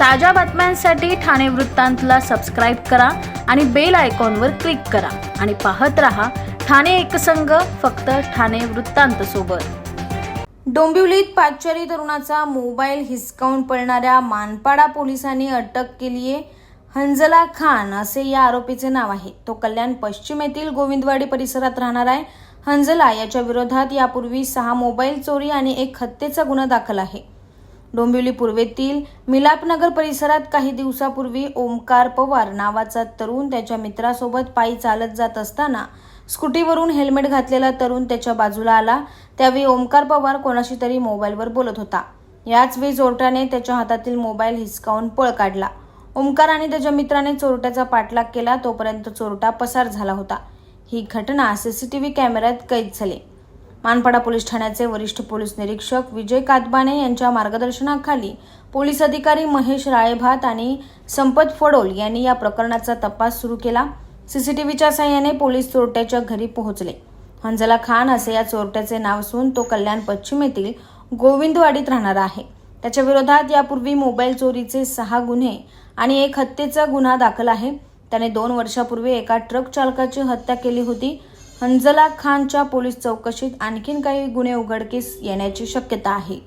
ताज्या बातम्यांसाठी ठाणे वृत्तांतला सबस्क्राईब करा आणि बेल आयकॉनवर क्लिक करा. आणि पाहत रहा ठाणे एकसंघ फक्त ठाणे वृत्तांत सोबत. डोंबिवलीत पाचचारी तरुणाचा मोबाईल हिसकावून पडणाऱ्या मानपाडा पोलिसांनी अटक केली आहे. हंजला खान असे या आरोपीचे नाव आहे. तो कल्याण पश्चिम येथील गोविंदवाडी परिसरात राहणार आहे. हंजला याच्या विरोधात यापूर्वी सहा मोबाईल चोरी आणि एक हत्येचा गुन्हा दाखल आहे. डोंबिवली पूर्वेतील मिलापनगर परिसरात काही दिवसापूर्वी ओमकार पवार नावाचा तरुण त्याच्या मित्रासोबत पायी चालत जात असताना स्कूटीवरून हेल्मेट घातलेला तरुण त्याच्या बाजूला आला. त्यावेळी ओमकार पवार कोणाशी तरी मोबाईलवर बोलत होता. याच वेळी चोरट्याने त्याच्या हातातील मोबाईल हिसकावून पळ काढला. ओमकार आणि त्याच्या मित्राने चोरट्याचा पाठलाग केला. तोपर्यंत चोरटा पसार झाला होता. ही घटना सीसीटीव्ही कॅमेऱ्यात कैद झाली. मानपाडा पोलीस ठाण्याचे वरिष्ठ पोलीस निरीक्षक विजय कातबाने यांच्या मार्गदर्शनाखाली पोलीस अधिकारी महेश राळेभात आणि संपत फडोल यांनी या प्रकरणाचा तपास सुरू केला. सीसीटीव्हीच्या सहाय्याने पोलीस चोरट्याच्या घरी पोहोचले. हंजला खान असे या चोरट्याचे नाव असून तो कल्याण पश्चिम येथील गोविंदवाडीत राहणारा आहे. त्याच्या विरोधात यापूर्वी मोबाईल चोरीचे सहा गुन्हे आणि एक हत्येचा गुन्हा दाखल आहे. त्याने दोन वर्षापूर्वी एका ट्रक चालकाची हत्या केली होती. हंजला खानच्या पोलीस चौकशीत आणखीन काही गुन्हे उघडकीस येण्याची शक्यता आहे.